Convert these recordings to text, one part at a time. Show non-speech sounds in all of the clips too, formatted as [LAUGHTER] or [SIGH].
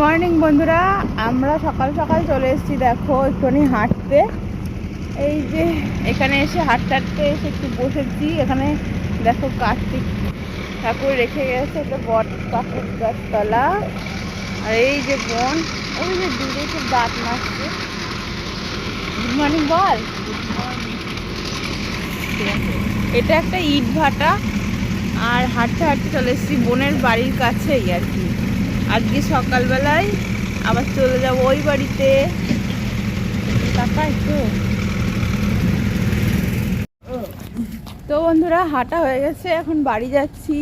Morning, বন্ধুরা। আমরা সকাল সকাল চলে এসেছি, দেখো, একটুখানি হাঁটতে। এই যে এখানে এসে হাঁটতে হাঁটতে এসে একটু বসেছি। এখানে দেখো কার্তিক ঠাকুর রেখে গেছে, একটা বট কাকুর গাছতলা। আর এই যে বোন, ওই যে দূরে খুব দাঁত মারছে। গুড মর্নিং বল। এটা একটা ইট ভাটা আর হাঁটতে হাঁটতে চলে এসেছি বোনের বাড়ির কাছেই আর কি। আজকে সকালবেলায় আবার চলে যাব ওই বাড়িতে। টাকা একটু তো বন্ধুরা, হাঁটা হয়ে গেছে, এখন বাড়ি যাচ্ছি।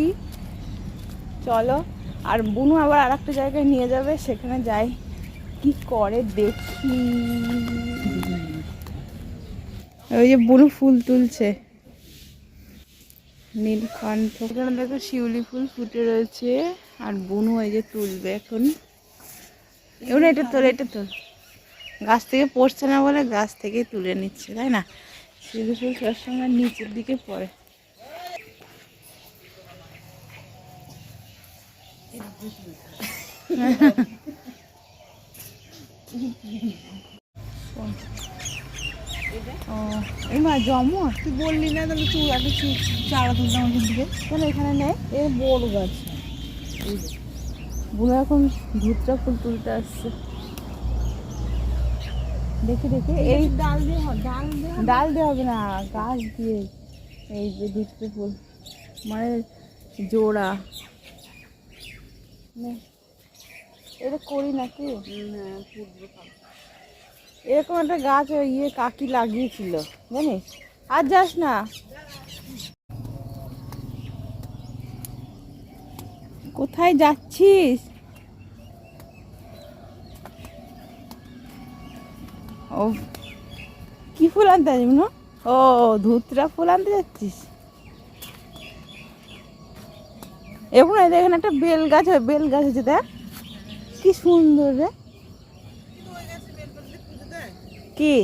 চলো, আর বুনু আবার আর একটা জায়গায় নিয়ে যাবে, সেখানে যাই। কি করে দেখি। ওই যে বুনু ফুল তুলছে। নীলকণ্ঠ। এখানে দেখো শিউলি ফুল ফুটে রয়েছে আর বুনু এই যে তুলবে এখন। এবার এটা তোল এটা তোল। গাছ থেকে পড়ছে না বলে গাছ থেকেই তুলে নিচ্ছে, তাই না? শিউলি ফুল সবসময় নিচের দিকে পড়ে। ও [LAUGHS] এই জমা তুই বললি না তাহলে তুই একটা চারা তুলতাম ওখান থেকে কেন এখানে নেই এ বড় গাছ। বুড়ো এখন ভুতরা ফুল তুলতে আসছে। দেখি দেখি। এই ডাল দিয়ে ডাল দিয়ে ডাল দেওয়া হবে না গাছ দিয়ে। এই যে দুটো ফুল। মানে জোড়া। এটা করি নাকি? এরকম একটা গাছ ওই ইয়ে কাকি লাগিয়েছিল, জানিস? আর যাস না। কোথায় যাচ্ছিস? ও, কি ফুল আনতে যাবি না ও, ধুতরা ফুল আনতে যাচ্ছিস? এবং এখানে একটা বেল গাছ হয়, বেল গাছ আছে দেখ। কি সুন্দর রে। কি?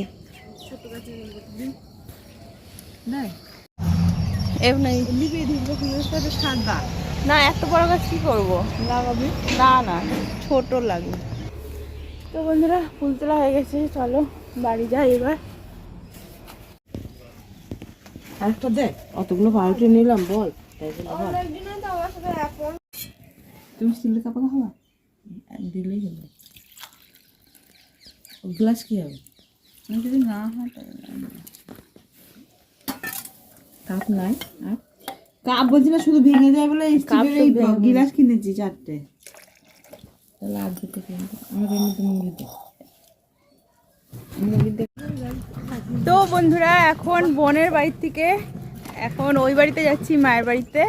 না এত বড় গাছ কি করব? লাগাবি। না না ছোট লাগে। তো বন্ধুরা ফুল তোলা হয়ে গেছে চলো বাড়ি যাই এবার। আরেকটা দেখ অতগুলো পাউরুটি নিলাম বল। তুমি স্টিলের কাপড় খাবা? দিলেই হলো গ্লাস কি হবে? যদি না হয় কাপ নাই আর? কাপ বলছি না শুধু ভেঙে যায় বলে স্টিলের তো এই গিলাস কিনেছি চারটে। তাহলে আর দুটো কিনবো। আমার এমনিতে তো বন্ধুরা এখন বোনের বাড়ি থেকে এখন ওই বাড়িতে যাচ্ছি মায়ের বাড়িতে।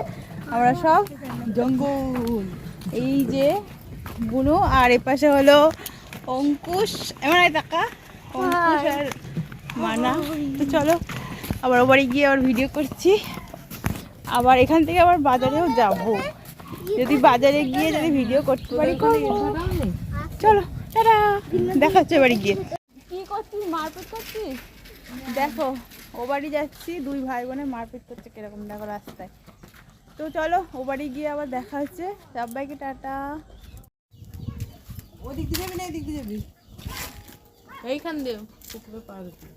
আমরা সব জঙ্গল। এই যে বুনু আর এপাশে হলো অঙ্কুশ। এমন টাকা অঙ্কুশ আর মানা। তো চলো আবার ও বাড়ি গিয়ে আবার ভিডিও করছি। আবার এখান থেকে আবার বাজারেও যাব। যদি বাজারে গিয়ে যদি ভিডিও করতে পারি চলো টাটা। দেখা হচ্ছে বাড়ি গিয়ে। কি করছিস? মারপিট করছিস? দেখো ও বাড়ি যাচ্ছি দুই ভাই বোনে মারপিট করছে কীরকম দেখো রাস্তায়। তো চলো ও বাড়ি গিয়ে আবার দেখা হচ্ছে। সবাইকে টাটা। ওদিক দিয়ে যাবি না এদিক দিয়ে যাবি? এইখান দিয়ে পুকুরে পা দিবি।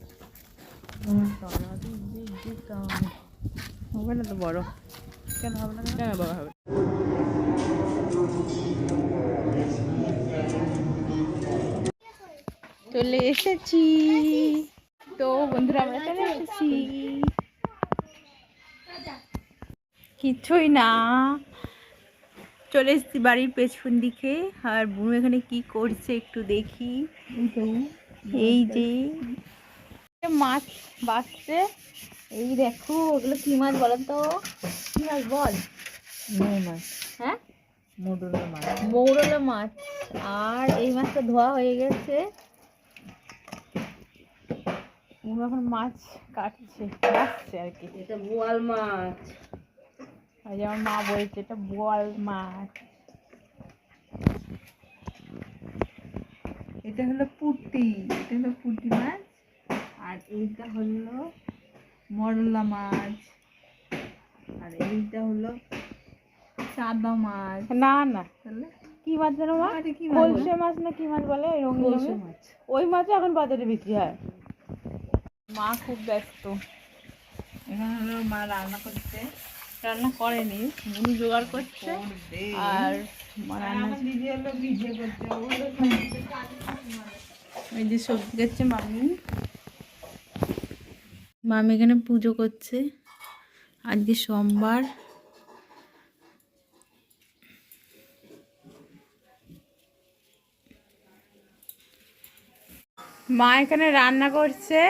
হবে না তো বড়। কেন হবে না কেন বড় হবে? চলে এসেছি। তো বন্ধুরা আমরা চলে এসেছি। কিছুই না। চলে এসেছি বাড়ির পেছন দিকে। আর বুনু এখানে কি করছে একটু দেখি। এই যে মাছ বাসছে এই দেখো ওগুলো কি মাছ বলো তো? কি মাছ বল? নৌ মাছ। হ্যাঁ? মোটরের মাছ। মৌরলা মাছ। আর এই মাছটা ধোয়া হয়ে গেছে। এখন মাছ কাটছে কাটছে আর কি। এটা বোয়াল মাছ। আর যে আমার মা বলছে এটা বোয়াল মাছ। এটা হলো পুটি এটা হলো পুটি মাছ আর এইটা হলো মরলা মাছ আর এইটা হলো সাদা মাছ। না না। তাহলে? কি মাছ যেন মাছ? কলসে মাছ না কি মাছ বলে? কলসে মাছ। ওই মাছও এখন বাজারে বিক্রি হয়। মা খুব ব্যস্ত। এখন হলো মা রান্না করছে। রান্না করেনি মুনি জোগাড় করছে আর সবজি কাটছে মামি। মামি এখানে পুজো করছে। আজকে সোমবার। মা এখানে রান্না করছে।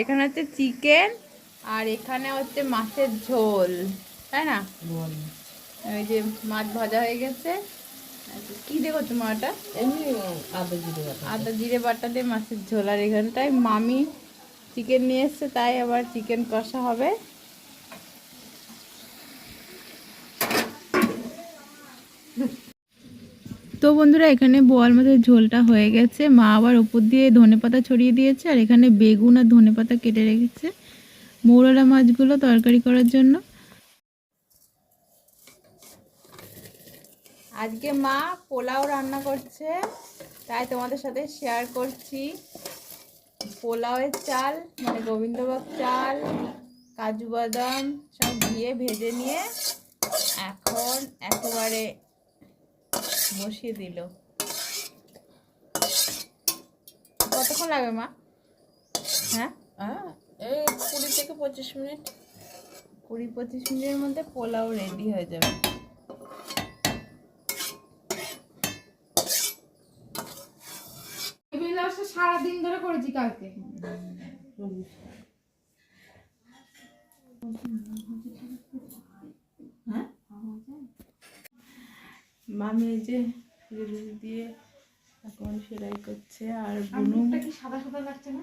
এখানে হচ্ছে চিকেন আর এখানে হচ্ছে মাছের ঝোল তাই না? ওই যে মাছ ভাজা হয়ে গেছে। আচ্ছা, কি করছ মাটা এমনি আদা জিরে বাটা। আদা জিরে বাটা দিয়ে মাছের ঝোল। আর এখানটায় মামি চিকেন নিয়ে এসছে তাই আবার চিকেন কষা হবে। তো বন্ধুরা এখানে বোয়াল মাছের ঝোলটা হয়ে গেছে। মা আবার উপর দিয়ে ধনেপাতা ছড়িয়ে দিয়েছে আর এখানে বেগুন আর ধনেপাতা কেটে রেখেছে। মৌরলা মাছগুলো তরকারি করার জন্য। আজকে মা পোলাও রান্না করছে তাই তোমাদের সাথে শেয়ার করছি। পোলাওয়ের চাল মানে গোবিন্দভোগ চাল কাজু বাদাম সব দিয়ে ভেজে নিয়ে এখন একেবারে বসিয়ে দিল। কতক্ষণ লাগবে মা? হ্যাঁ? হ্যাঁ এই কুড়ি থেকে পঁচিশ মিনিট। কুড়ি পঁচিশ মিনিটের মধ্যে পোলাও রেডি হয়ে যাবে। সারাদিন ধরে করেছি কালকে। হ্যাঁ? মামি এই যে দিয়ে এখন সেলাই করছে আর বুনু। মুখটা কি সাদা সাদা লাগছে না?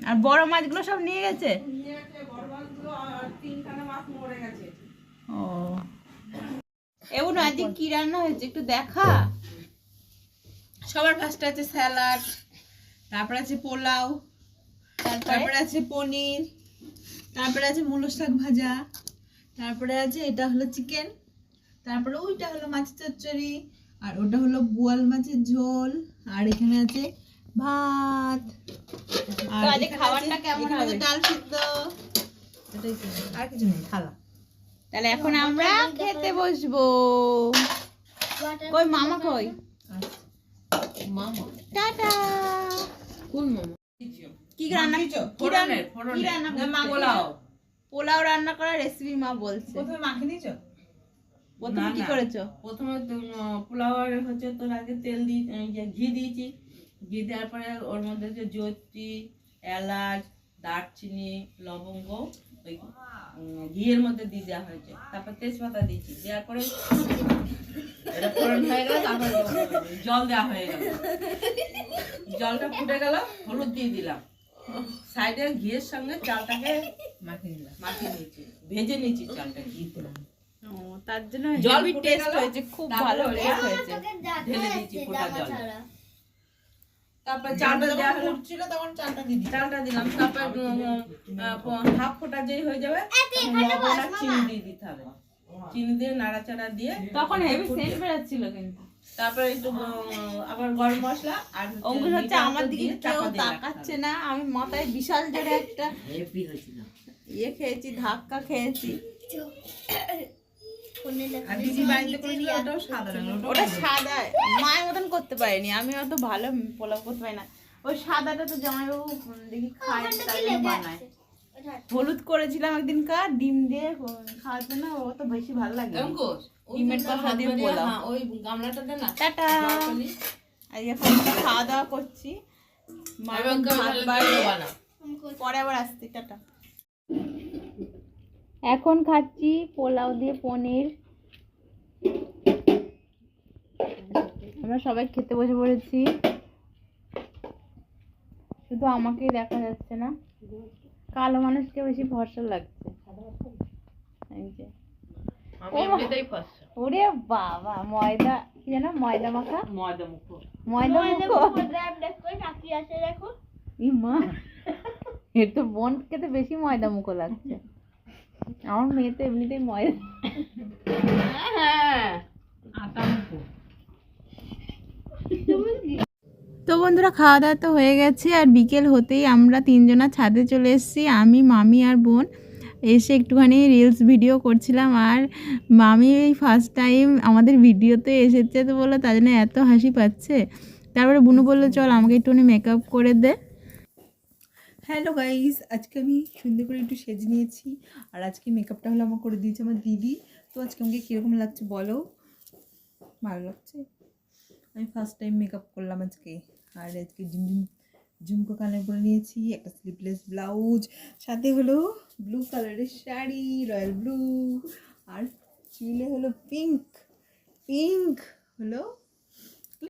আর বড় মাছগুলো সব নিয়ে গেছে? ও। এমন আজকে কি রান্না হয়েছে? একটু দেখা। সবার ফার্স্টে আছে স্যালাড তারপরে আছে পোলাও তারপরে আছে পনির তারপরে আছে মূলো শাক ভাজা তারপরে আছে এটা হলো চিকেন তারপরে ওইটা হলো মাছের চচ্চড়ি আর ওটা হলো বোয়াল মাছের ঝোল আর এখানে আছে ভাত। আর তো আজকে এখানে খাবারটা কেমন হবে? ডাল সিদ্ধ। এটাই আর কিছু নেই থালা। তাহলে এখন আমরা খেতে বসবো। কই মামা কই? মামা। টাটা। কোন মামা? কি রান্না কি রান্না কি রান্না করতে? পোলাও। পোলাও রান্না করার রেসিপি মা বলছে। প্রথমে মাখে নিয়েছো প্রথমে কি করেছ? প্রথমে তো, আহ, হচ্ছে তোর আগে তেল দিয়ে ঘি দিয়েছি। ঘি দেওয়ার পরে ওর মধ্যে যে জৈত্রী এলাচ দারচিনি লবঙ্গ ওই ঘিয়ের মধ্যে দিয়ে দেওয়া হয়েছে। তারপর তেজপাতা দিয়েছি। দেওয়ার পরে এটা ফোড়ন হয়ে গেল তারপর জল দেওয়া হয়ে গেল। জলটা ফুটে গেল হলুদ দিয়ে দিলাম। সাইডে ঘিয়ের সঙ্গে চালটাকে মাখিয়ে দিলাম মাখিয়ে নিয়েছি। ভেজে নিয়েছি চালটা। ঘি দিলাম। তার জন্য জল টেস্ট হয়েছে খুব ভালো টেস্ট হয়েছে। ঢেলে দিয়েছি ফোটা জল। তারপর চালটা দেওয়া হলো তখন চালটা দিলাম। তারপর হাফ ফোটা যেই হয়ে যাবে লবণ আর চিনি দিয়ে দিতে হবে। চিনি দিয়ে নাড়াচাড়া দিয়ে তখন হেভি সেন্ট বেরোচ্ছিল কিন্তু। তারপর একটু আবার গরম মশলা আর হচ্ছে আমার দিকে কেউ তাকাচ্ছে না আমি মাথায় বিশাল জোরে একটা ইয়ে খেয়েছি ধাক্কা খেয়েছি। ওটা সাদা মায়ের মতন করতে পারিনি আমি অত ভালো পোলাও করতে পারি না। ওই সাদাটা তো জামাইবাবু দেখি খায় তাই বানায় হলুদ করেছিলাম একদিন কার ডিম দিয়ে খাওয়ার জন্য ও তো বেশি ভালো লাগে ডিমের কষা দিয়ে পোলাও। হ্যাঁ, ওই গামলাটা দে না টাটা। আজকে এখন খাওয়া দাওয়া করছি। পরে আবার আসছি টাটা। এখন খাচ্ছি পোলাও দিয়ে পনির। আমরা সবাই খেতে বসে পড়েছি। শুধু আমাকেই দেখা যাচ্ছে না। কালো মানুষকে বেশি ভরসা লাগছে। ওরে বাবা ময়দা কি যেন ময়দা মাখা? ময়দা মুখো। ময়দা মুখো? দেখো। মা এর তো বোনকে তো বেশি ময়দা মুখো লাগছে। আমার মেয়ে তো এমনিতেই ময়দা তো বন্ধুরা, খাওয়া দাওয়া তো হয়ে গেছে, আর বিকেল হতেই আমরা তিনজনা ছাদে চলে এসেছি, আমি, মামি আর বোন। এসে একটুখানি রিলস ভিডিও করছিলাম, আর মামি এই ফার্স্ট টাইম আমাদের ভিডিওতে এসেছে তো বলল, তার জন্য এত হাসি পাচ্ছে। তারপরে বুনু বলল, চল, আমাকে একটুখানি মেকআপ করে দে। হ্যালো গাইস আজকে আমি সুন্দর করে একটু সেজে নিয়েছি। আর আজকে মেকআপটা হলো আমার করে দিয়েছে আমার দিদি। তো আজকে আমাকে কীরকম লাগছে বলো? ভালো লাগছে? আমি ফার্স্ট টাইম মেকআপ করলাম আজকে। আর আজকে ঝুমঝুম ঝুমকো কানের পরে নিয়েছি, একটা স্লিপলেস ব্লাউজ সাথে হলো ব্লু কালারের শাড়ি রয়্যাল ব্লু আর চুলে হলো পিঙ্ক পিঙ্ক হলো